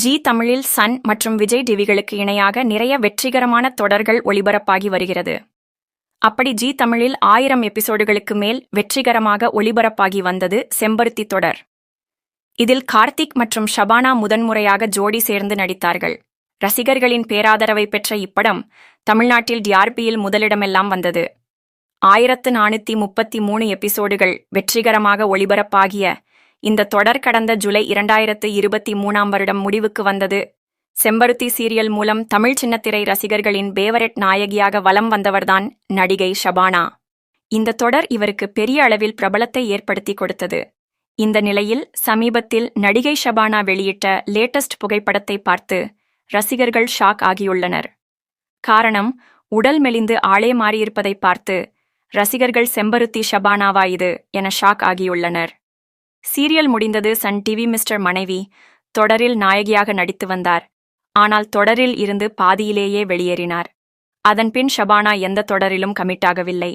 G தமிழில் Sun மற்றும் விஜய் டிவிகளுக்கு இணையாக நிறைய வெற்றிகரமான தொடர்கள் ஒளிபரப்பாகி வருகிறது. அப்படி ஜி தமிழில் ஆயிரம் எபிசோடுகளுக்கு மேல் வெற்றிகரமாக ஒளிபரப்பாகி வந்தது செம்பருத்தி தொடர். இதில் கார்த்திக் மற்றும் ஷபானா முதன்முறையாக ஜோடி சேர்ந்து நடித்தார்கள். ரசிகர்களின் பேராதரவை பெற்ற இப்படம் தமிழ்நாட்டில் டிஆர்பியில் முதலிடமெல்லாம் வந்தது. ஆயிரத்து நானூத்தி முப்பத்தி மூணு எபிசோடுகள் வெற்றிகரமாக ஒளிபரப்பாகிய இந்த தொடர் கடந்த ஜூலை இரண்டாயிரத்து இருபத்தி மூணாம் வருடம் முடிவுக்கு வந்தது. செம்பருத்தி சீரியல் மூலம் தமிழ் சின்னத்திரை ரசிகர்களின் பேவரெட் நாயகியாக வலம் வந்தவர்தான் நடிகை ஷபானா. இந்த தொடர் இவருக்கு பெரிய அளவில் பிரபலத்தை ஏற்படுத்தி கொடுத்தது. இந்த நிலையில் சமீபத்தில் நடிகை ஷபானா வெளியிட்ட லேட்டஸ்ட் புகைப்படத்தை பார்த்து ரசிகர்கள் ஷாக் ஆகியுள்ளனர். காரணம் உடல் மெலிந்து ஆளே மாறியிருப்பதை பார்த்து ரசிகர்கள் செம்பருத்தி ஷபானாவா இது என ஷாக் ஆகியுள்ளனர். சீரியல் முடிந்தது சன் டிவி மிஸ்டர் மனைவி. தொடரில் நாயகியாக நடித்து வந்தார். ஆனால் தொடரில் இருந்து பாதியிலேயே வெளியேறினார். அதன்பின் ஷபானா எந்த தொடரிலும் கமிட்டாகவில்லை.